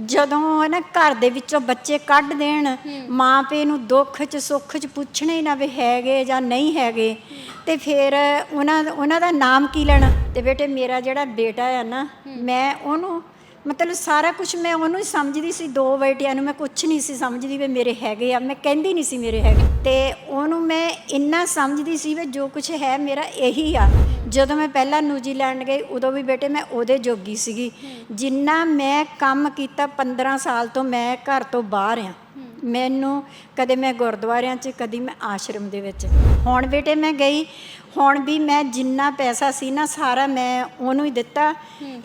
ਜਦੋਂ ਨਾ ਘਰ ਦੇ ਵਿੱਚੋਂ ਬੱਚੇ ਕੱਢ ਦੇਣ ਮਾਂ ਪਿਓ ਨੂੰ ਦੁੱਖ 'ਚ ਸੁੱਖ 'ਚ ਪੁੱਛਣੇ ਹੀ ਨਾ ਵੀ ਹੈਗੇ ਜਾਂ ਨਹੀਂ ਹੈਗੇ। ਤੇ ਫਿਰ ਉਹਨਾਂ ਉਹਨਾਂ ਦਾ ਨਾਮ ਕੀ ਲੈਣਾ? ਤੇ ਬੇਟੇ ਮੇਰਾ ਜਿਹੜਾ ਬੇਟਾ ਆ ਨਾ ਮੈਂ ਉਹਨੂੰ ਮਤਲਬ ਸਾਰਾ ਕੁਝ ਮੈਂ ਉਹਨੂੰ ਹੀ ਸਮਝਦੀ ਸੀ, ਦੋ ਬੇਟਿਆਂ ਨੂੰ ਮੈਂ ਕੁਝ ਨਹੀਂ ਸੀ ਸਮਝਦੀ ਵੀ ਮੇਰੇ ਹੈਗੇ ਆ, ਮੈਂ ਕਹਿੰਦੀ ਨਹੀਂ ਸੀ ਮੇਰੇ ਹੈਗੇ। ਤੇ ਉਹਨੂੰ ਮੈਂ ਇੰਨਾ ਸਮਝਦੀ ਸੀ ਵੀ ਜੋ ਕੁਝ ਹੈ ਮੇਰਾ ਇਹੀ ਆ। ਜਦੋਂ ਮੈਂ ਪਹਿਲਾਂ ਨਿਊਜ਼ੀਲੈਂਡ ਗਈ, ਉਦੋਂ ਵੀ ਬੇਟੇ ਮੈਂ ਉਹਦੇ ਜੋਗੀ ਸੀਗੀ। ਜਿੰਨਾ ਮੈਂ ਕੰਮ ਕੀਤਾ 15 ਸਾਲ ਤੋਂ ਮੈਂ ਘਰ ਤੋਂ ਬਾਹਰ ਆ। ਮੈਨੂੰ ਕਦੇ ਮੈਂ ਗੁਰਦੁਆਰਿਆਂ 'ਚ, ਕਦੀ ਮੈਂ ਆਸ਼ਰਮ ਦੇ ਵਿੱਚ। ਹੁਣ ਬੇਟੇ ਮੈਂ ਗਈ ਹੁਣ ਵੀ ਮੈਂ ਜਿੰਨਾ ਪੈਸਾ ਸੀ ਨਾ ਸਾਰਾ ਮੈਂ ਉਹਨੂੰ ਹੀ ਦਿੱਤਾ।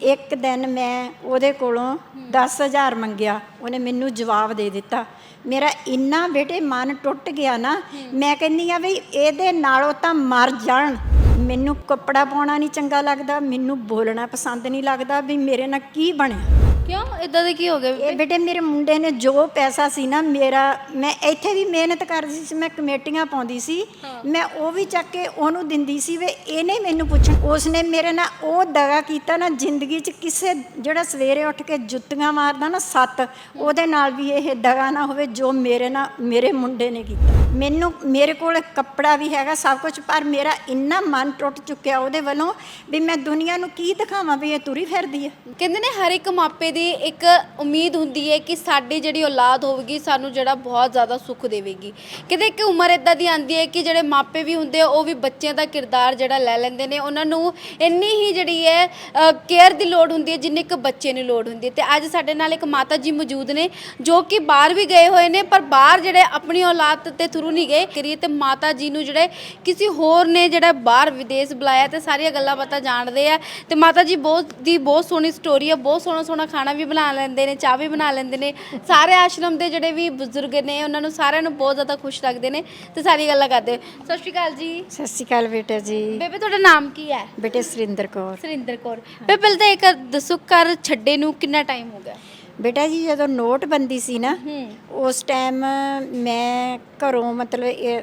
ਇੱਕ ਦਿਨ ਮੈਂ ਉਹਦੇ ਕੋਲੋਂ 10000 ਮੰਗਿਆ ਉਹਨੇ ਮੈਨੂੰ ਜਵਾਬ ਦੇ ਦਿੱਤਾ। ਮੇਰਾ ਇੰਨਾ ਬੇਟੇ ਮਨ ਟੁੱਟ ਗਿਆ ਨਾ ਮੈਂ ਕਹਿੰਦੀ ਆ ਵੀ ਇਹਦੇ ਨਾਲੋਂ ਤਾਂ ਮਰ ਜਾਣ। ਮੈਨੂੰ ਕੱਪੜਾ ਪਾਉਣਾ ਨਹੀਂ ਚੰਗਾ ਲੱਗਦਾ ਮੈਨੂੰ ਬੋਲਣਾ ਪਸੰਦ ਨਹੀਂ ਲੱਗਦਾ ਵੀ ਮੇਰੇ ਨਾਲ ਕੀ ਬਣਿਆ। ਕਿਉਂ? ਇਦਾਂ ਦੇ ਕੀ ਹੋ ਗਿਆ ਇਹ ਬੇਟੇ ਮੇਰੇ ਮੁੰਡੇ ਨੇ ਜੋ ਪੈਸਾ ਸੀ ਨਾ ਮੇਰਾ ਮੈਂ ਇੱਥੇ ਵੀ ਮਿਹਨਤ ਕਰਦੀ ਸੀ ਮੈਂ ਕਮੇਟੀਆਂ ਪਾਉਂਦੀ ਸੀ। ਮੈਂ ਉਹ ਵੀ ਚੱਕ ਕੇ ਉਹਨੂੰ ਦਿੰਦੀ ਸੀ ਵੇ ਇਹਨੇ ਮੈਨੂੰ ਪੁੱਛਣ ਉਸਨੇ ਮੇਰੇ ਨਾਲ ਉਹ ਦਗਾ ਕੀਤਾ ਨਾ ਜ਼ਿੰਦਗੀ 'ਚ ਕਿਸੇ ਜਿਹੜਾ ਸਵੇਰੇ ਉੱਠ ਕੇ ਜੁੱਤੀਆਂ ਮਾਰਦਾ ਨਾ ਸੱਤ ਉਹਦੇ ਨਾਲ ਵੀ ਇਹ ਦਗਾ ਨਾ ਹੋਵੇ ਜੋ ਮੇਰੇ ਨਾਲ ਮੇਰੇ ਮੁੰਡੇ ਨੇ ਕੀਤਾ। ਮੈਨੂੰ ਮੇਰੇ ਕੋਲ ਕੱਪੜਾ ਵੀ ਹੈਗਾ ਸਭ ਕੁਝ ਪਰ ਮੇਰਾ ਇੰਨਾ ਮਨ ਟੁੱਟ ਚੁੱਕਿਆ ਉਹਦੇ ਵੱਲੋਂ ਵੀ ਮੈਂ ਦੁਨੀਆ ਨੂੰ ਕੀ ਦਿਖਾਵਾਂ ਵੀ ਇਹ ਤੁਰੀ ਫਿਰਦੀ ਹੈ ਕਹਿੰਦੇ ਨੇ ਹਰ ਇੱਕ ਮਾਪੇ ਦੀ ਇੱਕ ਉਮੀਦ ਹੁੰਦੀ ਹੈ ਕਿ ਸਾਡੀ ਜਿਹੜੀ ਔਲਾਦ ਹੋਵੇਗੀ, ਸਾਨੂੰ ਜਿਹੜਾ ਬਹੁਤ ਜ਼ਿਆਦਾ ਸੁੱਖ ਦੇਵੇਗੀ। ਕਹਿੰਦੇ ਇੱਕ ਉਮਰ ਇਦਾਂ ਦੀ ਆਂਦੀ ਹੈ ਕਿ ਜਿਹੜੇ ਮਾਪੇ ਵੀ ਹੁੰਦੇ ਆ, ਉਹ ਵੀ ਬੱਚਿਆਂ ਦਾ ਕਿਰਦਾਰ ਜਿਹੜਾ ਲੈ ਲੈਂਦੇ ਨੇ। ਉਹਨਾਂ ਨੂੰ ਇੰਨੀ ਹੀ ਜਿਹੜੀ ਹੈ ਕੇਅਰ ਦੀ ਲੋੜ ਹੁੰਦੀ ਹੈ ਜਿੰਨੀ ਇੱਕ ਬੱਚੇ ਨੂੰ ਲੋੜ ਹੁੰਦੀ ਹੈ। ਤੇ ਅੱਜ ਸਾਡੇ ਨਾਲ ਇੱਕ ਮਾਤਾ ਜੀ ਮੌਜੂਦ ਨੇ, ਜੋ ਕਿ ਬਾਹਰ ਵੀ ਗਏ ਹੋਏ ਨੇ, ਪਰ ਬਾਹਰ ਜਿਹੜੇ ਆਪਣੀ ਔਲਾਦ ਤੇ ਥਰੂ ਨਹੀਂ ਗਏ। ਕਰੀਏ ਤੇ ਮਾਤਾ ਜੀ ਨੂੰ ਜਿਹੜੇ ਕਿਸੇ ਹੋਰ ਨੇ ਜਿਹੜਾ ਬਾਹਰ ਵਿਦੇਸ਼ ਬੁਲਾਇਆ ਤੇ ਸਾਰੀਆਂ ਗੱਲਾਂ ਪਤਾ ਜਾਣਦੇ ਆ। ਤੇ ਮਾਤਾ ਜੀ ਬਹੁਤ ਦੀ ਬਹੁਤ ਸੋਹਣੀ ਸਟੋਰੀ ਹੈ ਬਹੁਤ ਸੋਹਣਾ ਸੋਹਣਾ ਖਾਣਾ ਵੀ ਬਣਾ ਲੈਂਦੇ ਨੇ ਚਾਹ ਵੀ ਬਣਾ ਲੈਂਦੇ ਨੇ। ਸਾਰੇ ਆਸ਼ਰਮ ਦੇ ਜਿਹੜੇ ਵੀ ਬਜ਼ੁਰਗ ਨੇ ਉਹਨਾਂ ਨੂੰ ਸਾਰਿਆਂ ਨੂੰ ਬਹੁਤ ਜ਼ਿਆਦਾ ਖੁਸ਼ ਰੱਖਦੇ ਨੇ ਤੇ ਸਾਰੀ ਗੱਲਾਂ ਕਰਦੇ ਸਤਿ ਸ਼੍ਰੀ ਅਕਾਲ ਜੀ। ਸਤਿ ਸ਼੍ਰੀ ਅਕਾਲ ਬੇਟਾ ਜੀ। ਬੇਬੇ ਤੁਹਾਡਾ ਨਾਮ ਕੀ ਹੈ? ਬੇਟੇ ਸੁਰਿੰਦਰ ਕੌਰ। ਸੁਰਿੰਦਰ ਕੌਰ। ਬੇਬੇ ਪਹਿਲਾਂ ਤਾਂ ਇੱਕ ਦੱਸੋ ਘਰ ਛੱਡੇ ਨੂੰ ਕਿੰਨਾ ਟਾਈਮ ਹੋ ਗਿਆ? ਬੇਟਾ ਜੀ ਜਦੋਂ ਨੋਟਬੰਦੀ ਸੀ ਨਾ ਉਸ ਟਾਈਮ ਮੈਂ ਘਰੋਂ ਮਤਲਬ ਇਹ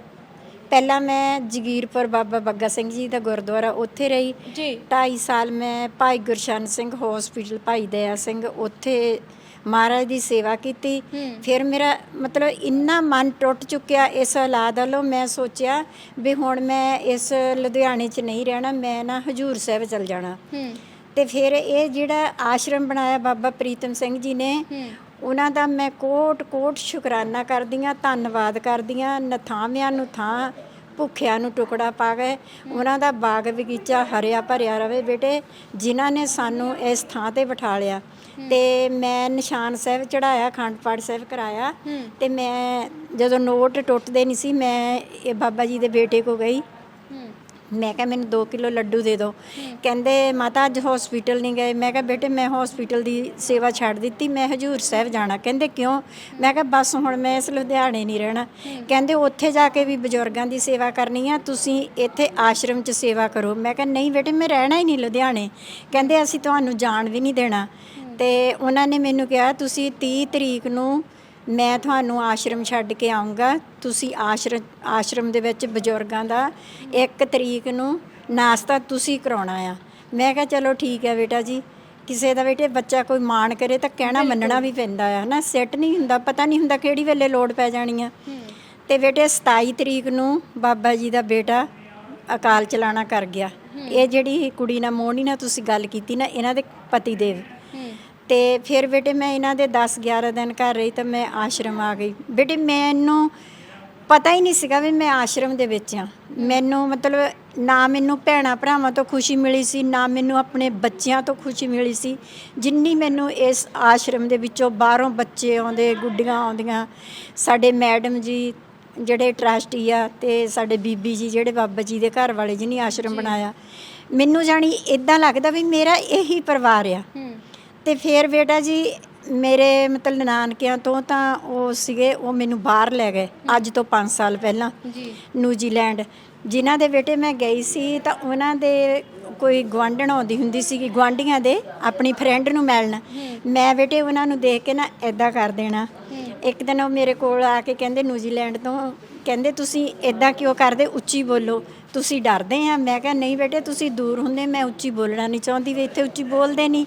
ਪਹਿਲਾਂ ਮੈਂ ਜਗੀਰਪੁਰ ਬਾਬਾ ਬੱਗਾ ਸਿੰਘ ਜੀ ਦਾ ਗੁਰਦੁਆਰਾ ਉੱਥੇ ਰਹੀ। ਜੀ। 2.5 ਸਾਲ ਮੈਂ ਭਾਈ ਗੁਰਸ਼ਨ ਸਿੰਘ ਹਸਪੀਟਲ ਭਾਈ ਦਇਆ ਸਿੰਘ ਉੱਥੇ ਮਹਾਰਾਜ ਦੀ ਸੇਵਾ ਕੀਤੀ। ਫਿਰ ਮੇਰਾ ਮਤਲਬ ਇੰਨਾ ਮਨ ਟੁੱਟ ਚੁੱਕਿਆ ਇਸ ਔਲਾਦ ਵੱਲੋਂ। ਮੈਂ ਸੋਚਿਆ ਵੀ ਹੁਣ ਮੈਂ ਇਸ ਲੁਧਿਆਣੇ 'ਚ ਨਹੀਂ ਰਹਿਣਾ ਮੈਂ ਨਾ ਹਜੂਰ ਸਾਹਿਬ ਚਲ ਜਾਣਾ। ਹੂੰ। ਤੇ ਫਿਰ ਇਹ ਜਿਹੜਾ ਆਸ਼ਰਮ ਬਣਾਇਆ ਬਾਬਾ ਪ੍ਰੀਤਮ ਸਿੰਘ ਜੀ ਨੇ ਉਹਨਾਂ ਦਾ ਮੈਂ ਕੋਟ ਕੋਟ ਸ਼ੁਕਰਾਨਾ ਕਰਦੀਆਂ ਧੰਨਵਾਦ ਕਰਦੀਆਂ ਨਥਾਵਿਆਂ ਨੂੰ ਥਾਂ ਭੁੱਖਿਆਂ ਨੂੰ ਟੁਕੜਾ ਪਾ ਗਏ ਉਹਨਾਂ ਦਾ ਬਾਗ ਬਗੀਚਾ ਹਰਿਆ ਭਰਿਆ ਰਵੇ ਬੇਟੇ ਜਿਨ੍ਹਾਂ ਨੇ ਸਾਨੂੰ ਇਸ ਥਾਂ ਤੇ ਬਿਠਾ ਲਿਆ। ਤੇ ਮੈਂ ਨਿਸ਼ਾਨ ਸਾਹਿਬ ਚੜਾਇਆ ਅਖੰਡ ਪਾਠ ਸਾਹਿਬ ਕਰਾਇਆ। ਤੇ ਮੈਂ ਜਦੋਂ ਨੋਟ ਟੁੱਟਦੇ ਨਹੀਂ ਸੀ ਮੈਂ ਇਹ ਬਾਬਾ ਜੀ ਦੇ ਬੇਟੇ ਕੋ ਗਈ। ਮੈਂ ਕਿਹਾ ਮੈਨੂੰ 2 ਕਿਲੋ ਲੱਡੂ ਦੇ ਦਿਓ। ਕਹਿੰਦੇ, ਮਾਤਾ, ਅੱਜ ਹਸਪੀਟਲ ਨਹੀਂ ਗਏ। ਮੈਂ ਕਿਹਾ, ਬੇਟੇ, ਮੈਂ ਹਸਪੀਟਲ ਦੀ ਸੇਵਾ ਛੱਡ ਦਿੱਤੀ। ਮੈਂ ਹਜੂਰ ਸਾਹਿਬ ਜਾਣਾ। ਕਹਿੰਦੇ, ਕਿਉਂ? ਮੈਂ ਕਿਹਾ, ਬਸ ਹੁਣ ਮੈਂ ਇਸ ਲੁਧਿਆਣੇ ਨਹੀਂ ਰਹਿਣਾ। ਕਹਿੰਦੇ, ਉੱਥੇ ਜਾ ਕੇ ਵੀ ਬਜ਼ੁਰਗਾਂ ਦੀ ਸੇਵਾ ਕਰਨੀ ਆ। ਤੁਸੀਂ ਇੱਥੇ ਆਸ਼ਰਮ 'ਚ ਸੇਵਾ ਕਰੋ। ਮੈਂ ਕਿਹਾ, ਨਹੀਂ ਬੇਟੇ, ਮੈਂ ਰਹਿਣਾ ਹੀ ਨਹੀਂ ਲੁਧਿਆਣੇ। ਕਹਿੰਦੇ, ਅਸੀਂ ਤੁਹਾਨੂੰ ਜਾਣ ਵੀ ਨਹੀਂ ਦੇਣਾ। ਤੇ ਉਹਨਾਂ ਨੇ ਮੈਨੂੰ ਕਿਹਾ, ਤੁਸੀਂ 30 ਤਰੀਕ ਨੂੰ ਮੈਂ ਤੁਹਾਨੂੰ ਆਸ਼ਰਮ ਛੱਡ ਕੇ ਆਉਂਗਾ ਤੁਸੀਂ ਆਸ਼ਰਮ ਆਸ਼ਰਮ ਦੇ ਵਿੱਚ ਬਜ਼ੁਰਗਾਂ ਦਾ ਇੱਕ ਤਰੀਕ ਨੂੰ ਨਾਸ਼ਤਾ ਤੁਸੀਂ ਕਰਾਉਣਾ ਆ। ਮੈਂ ਕਿਹਾ ਚਲੋ ਠੀਕ ਹੈ ਬੇਟਾ ਜੀ ਕਿਸੇ ਦਾ ਬੇਟੇ ਬੱਚਾ ਕੋਈ ਮਾਣ ਕਰੇ ਤਾਂ ਕਹਿਣਾ ਮੰਨਣਾ ਵੀ ਪੈਂਦਾ ਆ ਹਨਾ? ਸੈੱਟ ਨਹੀਂ ਹੁੰਦਾ ਪਤਾ ਨਹੀਂ ਹੁੰਦਾ ਕਿਹੜੀ ਵੇਲੇ ਲੋੜ ਪੈ ਜਾਣੀ ਆ। ਤੇ ਬੇਟੇ 27 ਤਰੀਕ ਨੂੰ ਬਾਬਾ ਜੀ ਦਾ ਬੇਟਾ ਅਕਾਲ ਚਲਾਣਾ ਕਰ ਗਿਆ। ਇਹ ਜਿਹੜੀ ਕੁੜੀ ਨਾਲ ਮੋਹਣੀ ਨਾਲ ਤੁਸੀਂ ਗੱਲ ਕੀਤੀ ਨਾ ਇਹਨਾਂ ਦੇ ਪਤੀ ਦੇਵ। ਤੇ ਫਿਰ ਬੇਟੇ ਮੈਂ ਇਹਨਾਂ ਦੇ 10 11 ਦਿਨ ਘਰ ਰਹੀ ਤਾਂ ਮੈਂ ਆਸ਼ਰਮ ਆ ਗਈ। ਬੇਟੇ ਮੈਨੂੰ ਪਤਾ ਹੀ ਨਹੀਂ ਸੀਗਾ ਵੀ ਮੈਂ ਆਸ਼ਰਮ ਦੇ ਵਿੱਚ ਆ ਮੈਨੂੰ ਮਤਲਬ ਨਾ ਮੈਨੂੰ ਭੈਣਾ ਭਰਾਵਾਂ ਤੋਂ ਖੁਸ਼ੀ ਮਿਲੀ ਸੀ ਨਾ ਮੈਨੂੰ ਆਪਣੇ ਬੱਚਿਆਂ ਤੋਂ ਖੁਸ਼ੀ ਮਿਲੀ ਸੀ। ਜਿੰਨੀ ਮੈਨੂੰ ਇਸ ਆਸ਼ਰਮ ਦੇ ਵਿੱਚੋਂ ਬਾਹਰੋਂ ਬੱਚੇ ਆਉਂਦੇ ਗੁੱਡੀਆਂ ਆਉਂਦੀਆਂ ਸਾਡੇ ਮੈਡਮ ਜੀ ਜਿਹੜੇ ਟਰਸਟੀ ਆ ਤੇ ਸਾਡੇ ਬੀਬੀ ਜੀ ਜਿਹੜੇ ਬਾਬਾ ਜੀ ਦੇ ਘਰ ਵਾਲੇ ਜਿਹਨੇ ਆਸ਼ਰਮ ਬਣਾਇਆ। ਮੈਨੂੰ ਜਾਣੀ ਇਦਾਂ ਲੱਗਦਾ ਵੀ ਮੇਰਾ ਇਹੀ ਪਰਿਵਾਰ ਆ। ਤੇ ਫਿਰ ਬੇਟਾ ਜੀ ਮੇਰੇ ਮਤਲਬ ਨਾਨਕਿਆਂ ਤੋਂ ਤਾਂ ਉਹ ਸੀਗੇ ਉਹ ਮੈਨੂੰ ਬਾਹਰ ਲੈ ਗਏ ਅੱਜ ਤੋਂ 5 ਸਾਲ ਪਹਿਲਾਂ ਜੀ। ਨਿਊਜ਼ੀਲੈਂਡ। ਜਿਨ੍ਹਾਂ ਦੇ ਬੇਟੇ ਮੈਂ ਗਈ ਸੀ ਤਾਂ ਉਹਨਾਂ ਦੇ ਕੋਈ ਗਵਾਂਢਣ ਆਉਂਦੀ ਹੁੰਦੀ ਸੀਗੀ ਗਵਾਂਢੀਆਂ ਦੇ ਆਪਣੀ ਫਰੈਂਡ ਨੂੰ ਮਿਲਣ। ਮੈਂ ਬੇਟੇ ਉਹਨਾਂ ਨੂੰ ਦੇਖ ਕੇ ਨਾ ਐਦਾਂ ਕਰ ਦੇਣਾ। ਇੱਕ ਦਿਨ ਉਹ ਮੇਰੇ ਕੋਲ ਆ ਕੇ ਕਹਿੰਦੇ ਨਿਊਜ਼ੀਲੈਂਡ ਤੋਂ ਕਹਿੰਦੇ ਤੁਸੀਂ ਐਦਾਂ ਕਿਉਂ ਕਰਦੇ? ਉੱਚੀ ਬੋਲੋ। ਤੁਸੀਂ ਡਰਦੇ ਆ। ਮੈਂ ਕਿਹਾ ਨਹੀਂ ਬੇਟੇ ਤੁਸੀਂ ਦੂਰ ਹੁੰਦੇ ਮੈਂ ਉੱਚੀ ਬੋਲਣਾ ਨਹੀਂ ਚਾਹੁੰਦੀ ਵੀ ਇੱਥੇ ਉੱਚੀ ਬੋਲਦੇ ਨਹੀਂ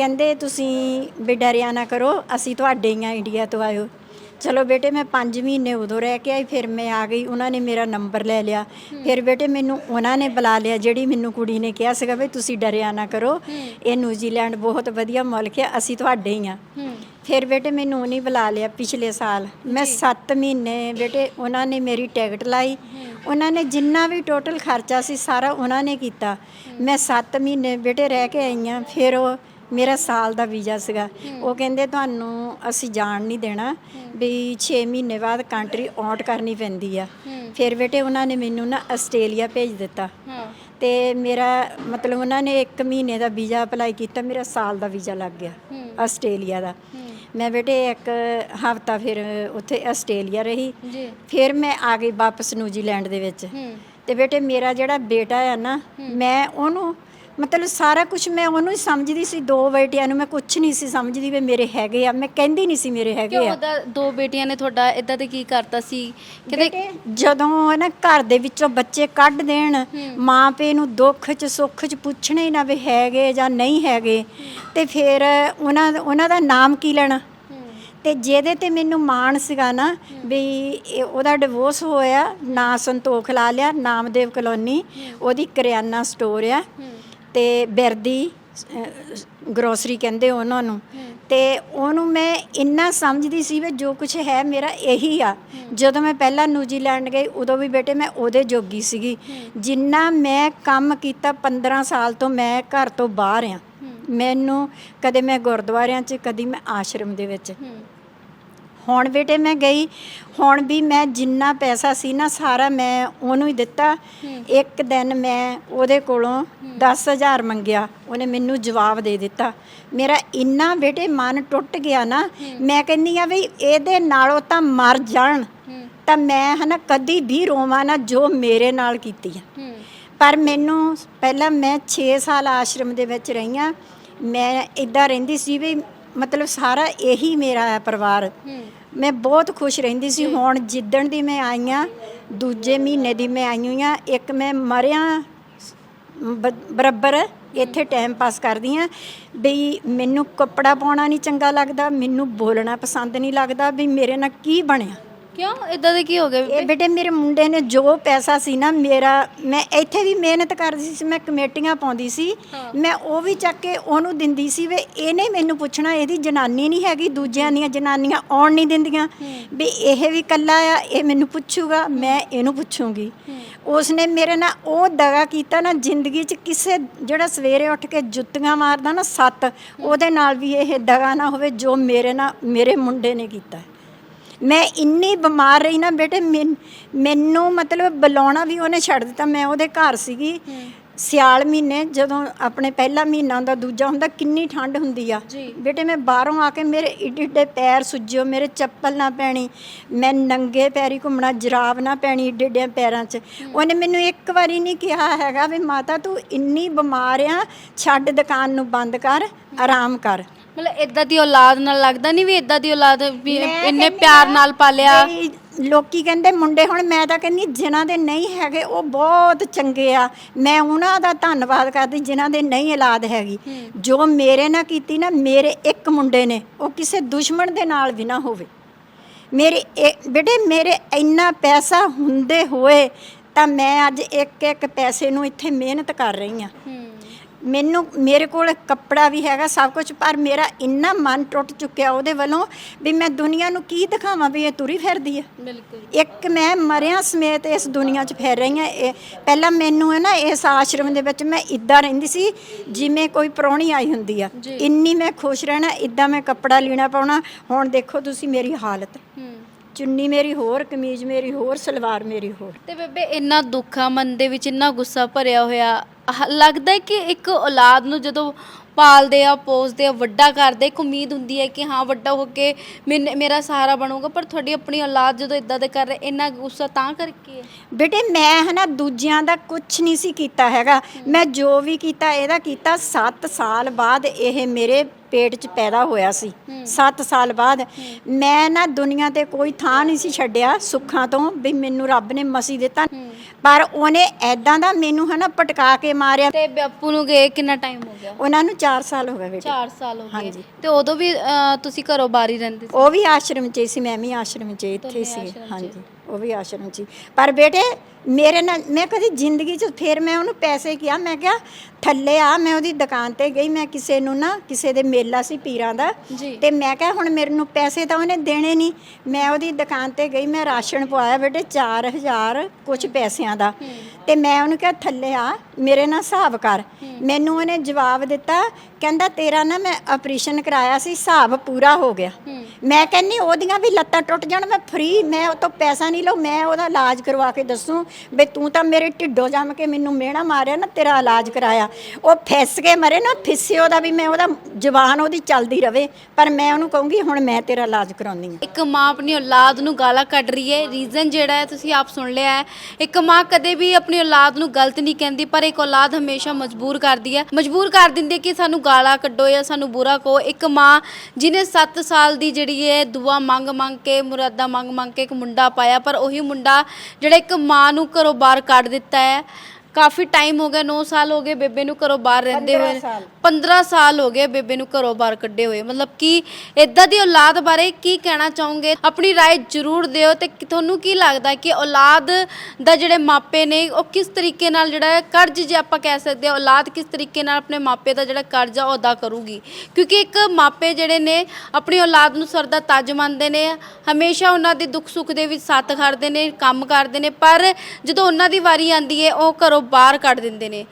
ਕਹਿੰਦੇ ਤੁਸੀਂ ਵੀ ਡਰਿਆ ਨਾ ਕਰੋ ਅਸੀਂ ਤੁਹਾਡੇ ਹੀ ਆ ਇੰਡੀਆ ਤੋਂ ਆਇਓ ਚਲੋ ਬੇਟੇ ਮੈਂ 5 ਮਹੀਨੇ ਉਦੋਂ ਰਹਿ ਕੇ ਆਈ ਫਿਰ ਮੈਂ ਆ ਗਈ ਉਹਨਾਂ ਨੇ ਮੇਰਾ ਨੰਬਰ ਲੈ ਲਿਆ। ਫਿਰ ਬੇਟੇ ਮੈਨੂੰ ਉਹਨਾਂ ਨੇ ਬੁਲਾ ਲਿਆ ਜਿਹੜੀ ਮੈਨੂੰ ਕੁੜੀ ਨੇ ਕਿਹਾ ਸੀਗਾ ਵੀ ਤੁਸੀਂ ਡਰਿਆ ਨਾ ਕਰੋ। ਇਹ ਨਿਊਜ਼ੀਲੈਂਡ ਬਹੁਤ ਵਧੀਆ ਮੁਲਕ ਹੈ ਅਸੀਂ ਤੁਹਾਡੇ ਹੀ ਆ ਫਿਰ ਬੇਟੇ ਮੈਨੂੰ ਉਹਨੇ ਬੁਲਾ ਲਿਆ ਪਿਛਲੇ ਸਾਲ। ਮੈਂ 7 ਮਹੀਨੇ ਬੇਟੇ ਉਹਨਾਂ ਨੇ ਮੇਰੀ ਟਿਕਟ ਲਾਈ। ਉਹਨਾਂ ਨੇ ਜਿੰਨਾ ਵੀ ਟੋਟਲ ਖਰਚਾ ਸੀ ਸਾਰਾ ਉਹਨਾਂ ਨੇ ਕੀਤਾ। ਮੈਂ 7 ਮਹੀਨੇ ਬੇਟੇ ਰਹਿ ਕੇ ਆਈ ਹਾਂ ਫਿਰ ਉਹ ਮੇਰਾ ਸਾਲ ਦਾ ਵੀਜ਼ਾ ਸੀਗਾ। ਉਹ ਕਹਿੰਦੇ ਤੁਹਾਨੂੰ ਅਸੀਂ ਜਾਣ ਨਹੀਂ ਦੇਣਾ ਵੀ 6 ਮਹੀਨੇ ਬਾਅਦ ਕੰਟਰੀ ਆਊਟ ਕਰਨੀ ਪੈਂਦੀ ਆ। ਫਿਰ ਬੇਟੇ ਉਹਨਾਂ ਨੇ ਮੈਨੂੰ ਨਾ ਆਸਟ੍ਰੇਲੀਆ ਭੇਜ ਦਿੱਤਾ। ਤੇ ਮੇਰਾ ਮਤਲਬ ਉਹਨਾਂ ਨੇ 1 ਮਹੀਨੇ ਦਾ ਵੀਜ਼ਾ ਅਪਲਾਈ ਕੀਤਾ ਮੇਰਾ ਸਾਲ ਦਾ ਵੀਜ਼ਾ ਲੱਗ ਗਿਆ ਆਸਟ੍ਰੇਲੀਆ ਦਾ। ਮੈਂ ਬੇਟੇ ਇੱਕ ਹਫਤਾ ਫਿਰ ਉੱਥੇ ਆਸਟ੍ਰੇਲੀਆ ਰਹੀ। ਫਿਰ ਮੈਂ ਆ ਗਈ ਵਾਪਸ ਨਿਊਜ਼ੀਲੈਂਡ ਦੇ ਵਿੱਚ। ਤੇ ਬੇਟੇ ਮੇਰਾ ਜਿਹੜਾ ਬੇਟਾ ਆ ਨਾ ਮੈਂ ਉਹਨੂੰ ਮਤਲਬ ਸਾਰਾ ਕੁਝ ਮੈਂ ਉਹਨੂੰ ਹੀ ਸਮਝਦੀ ਸੀ ਦੋ ਬੇਟਿਆਂ ਨੂੰ ਮੈਂ ਕੁਝ ਨਹੀਂ ਸੀ ਸਮਝਦੀ ਵੀ ਮੇਰੇ ਹੈਗੇ ਆ। ਮੈਂ ਕਹਿੰਦੀ ਨਹੀਂ ਸੀ ਮੇਰੇ ਹੈਗੇ ਕਿਉਂ ਆ। ਉਹਦਾ ਦੋ ਬੇਟੀਆਂ ਨੇ ਤੁਹਾਡਾ ਇਦਾਂ ਤੇ ਕੀ ਕਰਤਾ ਸੀ? ਕਹਿੰਦੇ ਬੇਟੇ ਜਦੋਂ ਨਾ ਘਰ ਦੇ ਵਿੱਚੋਂ ਬੱਚੇ ਕੱਢ ਦੇਣ ਮਾਂ ਪੇ ਨੂੰ ਦੁੱਖ 'ਚ ਸੁੱਖ 'ਚ ਪੁੱਛਣੇ ਹੀ ਨਾ ਵੀ ਹੈਗੇ ਜਾਂ ਨਹੀਂ ਹੈਗੇ ਤੇ ਫਿਰ ਉਹਨਾਂ ਉਹਨਾਂ ਦਾ ਨਾਮ ਕੀ ਲੈਣਾ? ਤੇ ਜਿਹਦੇ ਤੇ ਮੈਨੂੰ ਮਾਣ ਸੀਗਾ ਨਾ ਵੀ ਇਹ ਉਹਦਾ ਡਿਵੋਰਸ ਹੋਇਆ ਨਾ ਸੰਤੋਖ ਲਾ ਲਿਆ ਨਾਮਦੇਵ ਕਲੋਨੀ ਉਹਦੀ ਕਰਿਆਨਾ ਸਟੋਰ ਆ। ਤੇ ਬਿਰਦੀ ਗਰੋਸਰੀ ਕਹਿੰਦੇ ਉਹਨਾਂ ਨੂੰ। ਤੇ ਉਹਨੂੰ ਮੈਂ ਇੰਨਾ ਸਮਝਦੀ ਸੀ ਵੀ ਜੋ ਕੁਝ ਹੈ ਮੇਰਾ ਇਹੀ ਆ। ਜਦੋਂ ਮੈਂ ਪਹਿਲਾਂ ਨਿਊਜ਼ੀਲੈਂਡ ਗਈ ਉਦੋਂ ਵੀ ਬੇਟੇ ਮੈਂ ਉਹਦੇ ਜੋਗੀ ਸੀਗੀ। ਜਿੰਨਾ ਮੈਂ ਕੰਮ ਕੀਤਾ 15 ਸਾਲ ਤੋਂ ਮੈਂ ਘਰ ਤੋਂ ਬਾਹਰ ਆ। ਮੈਨੂੰ ਕਦੇ ਮੈਂ ਗੁਰਦੁਆਰਿਆਂ 'ਚ ਕਦੀ ਮੈਂ ਆਸ਼ਰਮ ਦੇ ਵਿੱਚ। ਹੁਣ ਬੇਟੇ ਮੈਂ ਗਈ ਹੁਣ ਵੀ ਮੈਂ ਜਿੰਨਾ ਪੈਸਾ ਸੀ ਨਾ ਸਾਰਾ ਮੈਂ ਉਹਨੂੰ ਹੀ ਦਿੱਤਾ। ਇੱਕ ਦਿਨ ਮੈਂ ਉਹਦੇ ਕੋਲੋਂ 10000 ਮੰਗਿਆ ਉਹਨੇ ਮੈਨੂੰ ਜਵਾਬ ਦੇ ਦਿੱਤਾ। ਮੇਰਾ ਇੰਨਾ ਬੇਟੇ ਮਨ ਟੁੱਟ ਗਿਆ ਨਾ ਮੈਂ ਕਹਿੰਦੀ ਆ ਵੀ ਇਹਦੇ ਨਾਲੋਂ ਤਾਂ ਮਰ ਜਾਣ। ਤਾਂ ਮੈਂ ਹਨਾ ਕਦੀ ਵੀ ਰੋਵਾਂ ਨਾ ਜੋ ਮੇਰੇ ਨਾਲ ਕੀਤੀ ਆ। ਪਰ ਮੈਨੂੰ ਪਹਿਲਾਂ ਮੈਂ 6 ਸਾਲ ਆਸ਼ਰਮ ਦੇ ਵਿੱਚ ਰਹੀ ਹਾਂ ਮੈਂ ਇਦਾਂ ਰਹਿੰਦੀ ਸੀ ਵੀ ਮਤਲਬ ਸਾਰਾ ਇਹੀ ਮੇਰਾ ਹੈ। ਪਰਿਵਾਰ ਮੈਂ ਬਹੁਤ ਖੁਸ਼ ਰਹਿੰਦੀ ਸੀ। ਹੁਣ ਜਿੱਦਣ ਦੀ ਮੈਂ ਆਈ ਹਾਂ ਦੂਜੇ ਮਹੀਨੇ ਦੀ ਮੈਂ ਆਈ ਹੋਈ ਹਾਂ ਇੱਕ ਮੈਂ ਮਰਿਆ ਬ- ਬਰਾਬਰ ਇੱਥੇ ਟਾਈਮ ਪਾਸ ਕਰਦੀ ਆ ਵੀ ਮੈਨੂੰ ਕੱਪੜਾ ਪਾਉਣਾ ਨਹੀਂ ਚੰਗਾ ਲੱਗਦਾ ਮੈਨੂੰ ਬੋਲਣਾ ਪਸੰਦ ਨਹੀਂ ਲੱਗਦਾ ਵੀ ਮੇਰੇ ਨਾਲ ਕੀ ਬਣਿਆ। ਕਿਉਂ? ਇਦਾਂ ਦੇ ਕੀ ਹੋ ਗਿਆ ਇਹ ਬੇਟੇ ਮੇਰੇ ਮੁੰਡੇ ਨੇ ਜੋ ਪੈਸਾ ਸੀ ਨਾ ਮੇਰਾ ਮੈਂ ਇੱਥੇ ਵੀ ਮਿਹਨਤ ਕਰਦੀ ਸੀ ਮੈਂ ਕਮੇਟੀਆਂ ਪਾਉਂਦੀ ਸੀ। ਮੈਂ ਉਹ ਵੀ ਚੱਕ ਕੇ ਉਹਨੂੰ ਦਿੰਦੀ ਸੀ ਵੀ ਇਹਨੇ ਮੈਨੂੰ ਪੁੱਛਣਾ ਇਹਦੀ ਜਨਾਨੀ ਨਹੀਂ ਹੈਗੀ ਦੂਜਿਆਂ ਦੀਆਂ ਜਨਾਨੀਆਂ ਆਉਣ ਨਹੀਂ ਦਿੰਦੀਆਂ। ਵੀ ਇਹ ਵੀ ਕੱਲਾ ਆ ਇਹ ਮੈਨੂੰ ਪੁੱਛੂਗਾ ਮੈਂ ਇਹਨੂੰ ਪੁੱਛੂੰਗੀ। ਉਸਨੇ ਮੇਰੇ ਨਾਲ ਉਹ ਦਗਾ ਕੀਤਾ ਨਾ ਜ਼ਿੰਦਗੀ 'ਚ ਕਿਸੇ ਜਿਹੜਾ ਸਵੇਰੇ ਉੱਠ ਕੇ ਜੁੱਤੀਆਂ ਮਾਰਦਾ ਨਾ ਸੱਤ ਉਹਦੇ ਨਾਲ ਵੀ ਇਹ ਦਗਾ ਨਾ ਹੋਵੇ ਜੋ ਮੇਰੇ ਨਾਲ ਮੇਰੇ ਮੁੰਡੇ ਨੇ ਕੀਤਾ। ਮੈਂ ਇੰਨੀ ਬਿਮਾਰ ਰਹੀ ਨਾ ਬੇਟੇ ਮੈਨ- ਮਤਲਬ ਬੁਲਾਉਣਾ ਵੀ ਉਹਨੇ ਛੱਡ ਦਿੱਤਾ ਮੈਂ ਉਹਦੇ ਘਰ ਸੀਗੀ। ਸਿਆਲ ਮਹੀਨੇ ਜਦੋਂ ਆਪਣੇ ਪਹਿਲਾ ਮਹੀਨਾ ਹੁੰਦਾ ਦੂਜਾ ਹੁੰਦਾ ਕਿੰਨੀ ਠੰਡ ਹੁੰਦੀ ਆ। ਬੇਟੇ ਮੈਂ ਬਾਹਰੋਂ ਆ ਕੇ ਮੇਰੇ ਏਡੇ ਏਡੇ ਪੈਰ ਸੁੱਜਿਓ ਮੇਰੇ ਚੱਪਲ ਨਾ ਪੈਣੀ ਮੈਂ ਨੰਗੇ ਪੈਰੀ ਘੁੰਮਣਾ ਜਰਾਬ ਨਾ ਪੈਣੀ ਏਡੇ ਏਡੇ ਪੈਰਾਂ 'ਚ। ਉਹਨੇ ਮੈਨੂੰ ਇੱਕ ਵਾਰੀ ਨਹੀਂ ਕਿਹਾ ਹੈਗਾ ਵੀ ਮਾਤਾ ਤੂੰ ਇੰਨੀ ਬਿਮਾਰ ਆ ਛੱਡ ਦੁਕਾਨ ਨੂੰ ਬੰਦ ਕਰ ਆਰਾਮ ਕਰ। ਮਤਲਬ ਇਦਾਂ ਦੀ ਔਲਾਦ ਨਾਲ ਲੱਗਦਾ ਨਹੀਂ ਵੀ ਇਦਾਂ ਦੀ ਔਲਾਦ ਵੀ ਮੈਂ ਇੰਨੇ ਕਹਿੰਦੀ ਪਿਆਰ ਆ ਨਾਲ ਪਾਲਿਆ? ਲੋਕੀ ਕਹਿੰਦੇ ਮੁੰਡੇ ਹੁਣ ਮੈਂ ਤਾਂ ਕਹਿੰਦੀ ਜਿਨ੍ਹਾਂ ਦੇ ਨਹੀਂ ਹੈਗੇ ਉਹ ਬਹੁਤ ਚੰਗੇ ਆ। ਮੈਂ ਉਹਨਾਂ ਦਾ ਧੰਨਵਾਦ ਕਰਦੀ ਜਿਨ੍ਹਾਂ ਦੇ ਨਹੀਂ ਔਲਾਦ ਹੈਗੀ। ਜੋ ਮੇਰੇ ਨਾਲ ਕੀਤੀ ਨਾ ਮੇਰੇ ਇੱਕ ਮੁੰਡੇ ਨੇ ਉਹ ਕਿਸੇ ਦੁਸ਼ਮਣ ਦੇ ਨਾਲ ਵੀ ਨਾ ਹੋਵੇ। ਮੇਰੇ ਇਹ- ਬੇਟੇ ਮੇਰੇ ਇੰਨਾ ਪੈਸਾ ਹੁੰਦੇ ਹੋਏ ਤਾਂ ਮੈਂ ਅੱਜ ਇੱਕ ਇੱਕ ਪੈਸੇ ਨੂੰ ਇੱਥੇ ਮਿਹਨਤ ਕਰ ਰਹੀ ਹੂੰ। ਮੈਨੂੰ ਮੇਰੇ ਕੋਲ ਕੱਪੜਾ ਵੀ ਹੈਗਾ ਸਭ ਕੁਝ ਪਰ ਮੇਰਾ ਇੰਨਾ ਮਨ ਟੁੱਟ ਚੁੱਕਿਆ ਉਹਦੇ ਵੱਲੋਂ ਵੀ ਮੈਂ ਦੁਨੀਆ ਨੂੰ ਕੀ ਦਿਖਾਵਾਂ ਵੀ ਇਹ ਤੁਰੀ ਫਿਰਦੀ ਹੈ। ਬਿਲਕੁਲ। ਇੱਕ ਮੈਂ ਮਰਿਆਂ ਸਮੇਤ ਇਸ ਦੁਨੀਆ 'ਚ ਫਿਰ ਰਹੀ ਹਾਂ। ਇਹ ਪਹਿਲਾਂ ਮੈਨੂੰ ਹੈ ਨਾ ਇਸ ਆਸ਼ਰਮ ਦੇ ਵਿੱਚ ਮੈਂ ਇਦਾਂ ਰਹਿੰਦੀ ਸੀ ਜਿਵੇਂ ਕੋਈ ਪ੍ਰਾਹੁਣੀ ਆਈ ਹੁੰਦੀ ਆ। ਇੰਨੀ ਮੈਂ ਖੁਸ਼ ਰਹਿਣਾ ਇਦਾਂ ਮੈਂ ਕੱਪੜਾ ਲੀਣਾ ਪਾਉਣਾ। ਹੁਣ ਦੇਖੋ ਤੁਸੀਂ ਮੇਰੀ ਹਾਲਤ। ਹੂੰ। ਚੁੰਨੀ ਮੇਰੀ ਹੋਰ ਕਮੀਜ਼ ਮੇਰੀ ਹੋਰ ਸਲਵਾਰ ਮੇਰੀ ਹੋਰ। ਤੇ ਬੇਬੇ ਇੰਨਾ ਦੁੱਖ ਆ ਮਨ ਦੇ ਵਿੱਚ ਇੰਨਾ ਗੁੱਸਾ ਭਰਿਆ ਹੋਇਆ ਆਹ ਲੱਗਦਾ ਹੈ ਕਿ ਇੱਕ ਔਲਾਦ ਨੂੰ ਜਦੋਂ ਪਾਲਦੇ ਆ ਪੋਸਦੇ ਆ ਵੱਡਾ ਕਰਦੇ ਇੱਕ ਉਮੀਦ ਹੁੰਦੀ ਹੈ ਕਿ ਹਾਂ ਵੱਡਾ ਹੋ ਕੇ ਮੈਨ- ਮੇਰਾ ਸਹਾਰਾ ਬਣੂਗਾ ਪਰ ਤੁਹਾਡੀ ਆਪਣੀ ਔਲਾਦ ਜਦੋਂ ਇਦਾਂ ਦੇ ਕਰ ਰਹੇ ਇੰਨਾ ਗੁੱਸਾ ਤਾਂ ਕਰਕੇ ਹੈ? ਬੇਟੇ ਮੈਂ ਹਨਾ ਦੂਜਿਆਂ ਦਾ ਕੁਝ ਨਹੀਂ ਸੀ ਕੀਤਾ ਹੈਗਾ। ਮੈਂ ਜੋ ਵੀ ਕੀਤਾ ਇਹਦਾ ਕੀਤਾ 7 ਸਾਲ ਬਾਅਦ ਇਹ ਮੇਰੇ ਪੇਟ 'ਚ ਪੈਦਾ ਹੋਇਆ ਸੀ। 7 ਸਾਲ ਬਾਅਦ ਮੈਂ ਨਾ ਦੁਨੀਆ ਤੇ ਕੋਈ ਥਾਂ ਨਹੀਂ ਸੀ ਛੱਡਿਆ ਸੁੱਖਾਂ ਤੋਂ ਵੀ ਮੈਨੂੰ ਰੱਬ ਨੇ ਮਸੀ ਦਿੱਤਾ। ਪਰ ਉਹਨੇ ਐਦਾਂ ਦਾ ਮੈਨੂੰ ਹਨਾ ਪਟਕਾ ਕੇ ਮਾਰਿਆ। ਤੇ ਬਾਪੂ ਨੂੰ ਗਏ ਕਿੰਨਾ ਟਾਈਮ ਹੋ ਗਿਆ? ਉਹਨਾਂ ਨੂੰ 4 ਸਾਲ ਹੋ ਗਏ ਬੇਟੇ। 4 ਸਾਲ ਹੋ ਗਏ। ਹਾਂਜੀ। ਤੇ ਉਦੋਂ ਵੀ ਤੁਸੀਂ ਘਰੋਂ ਬਾਹਰ ਹੀ ਰਹਿੰਦੇ ਸੀ? ਉਹ ਵੀ ਆਸ਼ਰਮ 'ਚ ਹੀ ਸੀ ਮੈਂ ਵੀ ਆਸ਼ਰਮ 'ਚ ਇੱਥੇ ਦੋਨੇ ਸੀ। ਆਸ਼ਰਮ 'ਚ। ਹਾਂਜੀ। ਉਹ ਵੀ ਆਸ਼ਰਮ 'ਚ ਹੀ। ਪਰ ਬੇਟੇ ਮੇਰੇ ਨਾਲ ਮੈਂ ਕਦੀ ਜ਼ਿੰਦਗੀ 'ਚ ਫਿਰ ਮੈਂ ਉਹਨੂੰ ਪੈਸੇ ਕਿਹਾ ਮੈਂ ਕਿਹਾ ਥੱਲੇ ਆ ਮੈਂ ਉਹਦੀ ਦੁਕਾਨ ਤੇ ਗਈ ਮੈਂ ਕਿਸੇ ਨੂੰ ਨਾ ਕਿਸੇ ਦੇ ਮੇਲਾ ਸੀ ਪੀਰਾਂ ਦਾ ਜੀ। ਤੇ ਮੈਂ ਕਿਹਾ ਹੁਣ ਮੇਰੇ ਨੂੰ ਪੈਸੇ ਤਾਂ ਉਹਨੇ ਦੇਣੇ ਨਹੀਂ ਮੈਂ ਉਹਦੀ ਦੁਕਾਨ ਤੇ ਗਈ ਮੈਂ ਰਾਸ਼ਨ ਪਵਾਇਆ ਬੇਟੇ 4000 ਕੁਝ ਪੈਸਿਆਂ ਦਾ ਤੇ ਮੈਂ ਉਹਨੂੰ ਕਿਹਾ ਥੱਲੇ ਆ ਮੇਰੇ ਨਾਲ ਹਿਸਾਬ ਕਰ। ਮੈਨੂੰ ਉਹਨੇ ਜਵਾਬ ਦਿੱਤਾ ਕਹਿੰਦਾ ਤੇਰਾ ਨਾ ਮੈਂ ਆਪਰੇਸ਼ਨ ਕਰਾਇਆ ਸੀ ਹਿਸਾਬ ਪੂਰਾ ਹੋ ਗਿਆ। ਮੈਂ ਕਹਿੰਨੀ ਉਹਦੀਆਂ ਵੀ ਲੱਤਾਂ ਟੁੱਟ ਜਾਣ ਮੈਂ ਫ੍ਰੀ ਮੈਂ ਉਹ ਤੋਂ ਪੈਸਾ ਨਹੀਂ ਲਊ ਮੈਂ ਉਹਦਾ ਇਲਾਜ ਕਰਵਾ ਕੇ ਦੱਸੂ ਵੀ ਤੂੰ ਤਾਂ ਮੇਰੇ ਢਿੱਡੋਂ ਜੰਮ ਕੇ ਮੈਨੂੰ ਮਿਹਣਾ ਮਾਰਿਆ ਨਾ ਤੇਰਾ ਇਲਾਜ ਕਰਾਇਆ। ਉਹ ਫਿੱਸ ਕੇ ਮਰੇ ਨਾ ਫਿੱਸਿਓ ਦਾ ਵੀ ਮੈਂ ਉਹਦਾ ਜ਼ਬਾਨ ਉਹਦੀ ਚੱਲਦੀ ਰਵੇ ਪਰ ਮੈਂ ਉਹਨੂੰ ਕਹੂੰਗੀ ਹੁਣ ਮੈਂ ਤੇਰਾ ਇਲਾਜ ਕਰਾਉਣੀ ਆ ਇੱਕ ਮਾਂ ਆਪਣੀ ਔਲਾਦ ਨੂੰ ਗਾਲਾਂ ਕੱਢ ਰਹੀ ਹੈ। ਰੀਜ਼ਨ ਜਿਹੜਾ ਹੈ ਤੁਸੀਂ ਆਪ ਸੁਣ ਲਿਆ ਹੈ। ਇੱਕ ਮਾਂ ਕਦੇ ਵੀ ਆਪਣੀ ਔਲਾਦ ਨੂੰ ਗਲਤ ਨਹੀਂ ਕਹਿੰਦੀ, ਪਰ ਇੱਕ ਔਲਾਦ ਹਮੇਸ਼ਾ ਮਜਬੂਰ ਕਰਦੀ ਹੈ। ਮਜਬੂਰ ਕਰ ਦਿੰਦੀ ਹੈ ਕਿ ਸਾਨੂੰ ਗਾਲਾਂ ਕੱਢੋ ਜਾਂ ਸਾਨੂੰ ਬੁਰਾ ਕਹੋ। ਇੱਕ ਮਾਂ ਜਿਹਨੇ 7 ਸਾਲ ਦੀ ਜਿਹੜੀ ਹੈ, ਦੁਆ ਮੰਗ ਮੰਗ ਕੇ, ਮੁਰਾਦਾ ਮੰਗ ਮੰਗ ਕੇ ਇੱਕ ਮੁੰਡਾ ਪਾਇਆ, ਪਰ ਉਹੀ ਮੁੰਡਾ ਜਿਹੜਾ ਇੱਕ ਮਾਂ ਨੂੰ ਘਰੋਂ ਬਾਹਰ ਕੱਢ ਦਿੱਤਾ ਹੈ। ਕਾਫੀ ਟਾਈਮ ਹੋ ਗਿਆ 9 ਸਾਲ ਹੋ ਗਏ ਬੇਬੇ ਨੂੰ ਘਰੋਂ ਬਾਹਰ ਰਹਿੰਦੇ 15 ਹੋਏ ਸਾਲ। 15 ਸਾਲ ਹੋ ਗਏ ਬੇਬੇ ਨੂੰ ਘਰੋਂ ਬਾਹਰ ਕੱਢੇ ਹੋਏ ਮਤਲਬ ਕਿ ਇਦਾਂ ਦੀ ਔਲਾਦ ਬਾਰੇ ਕੀ ਕਹਿਣਾ ਚਾਹੋਗੇ ਆਪਣੀ رائے ਜ਼ਰੂਰ ਦਿਓ ਤੇ ਕਿ ਤੁਹਾਨੂੰ ਕੀ ਲੱਗਦਾ ਕਿ ਔਲਾਦ ਦਾ ਜਿਹੜੇ ਮਾਪੇ ਨੇ ਉਹ ਕਿਸ ਤਰੀਕੇ ਨਾਲ ਜਿਹੜਾ ਹੈ ਕਰਜ਼ ਜੇ ਆਪਾਂ ਕਹਿ ਸਕਦੇ ਹਾਂ ਔਲਾਦ ਕਿਸ ਤਰੀਕੇ ਨਾਲ ਆਪਣੇ ਮਾਪੇ ਦਾ ਜਿਹੜਾ ਕਰਜ਼ ਆ ਉਹ ਅਦਾ ਕਰੂਗੀ ਕਿਉਂਕਿ ਇੱਕ ਮਾਪੇ ਜਿਹੜੇ ਨੇ ਆਪਣੀ ਔਲਾਦ ਨੂੰ ਸਰ ਦਾ ਤਾਜ ਮੰਨਦੇ ਨੇ ਹਮੇਸ਼ਾ ਉਹਨਾਂ ਦੇ ਦੁੱਖ ਸੁੱਖ ਦੇ ਵਿੱਚ ਸਾਥ ਖੜਦੇ ਨੇ ਕੰਮ ਕਰਦੇ ਨੇ ਪਰ ਜਦੋਂ ਉਹਨਾਂ ਦੀ ਵਾਰੀ ਆਂਦੀ ਹੈ ਉਹ ਘਰੋਂ ਬਾਹਰ ਕੱਢ ਦਿੰਦੇ ਨੇ।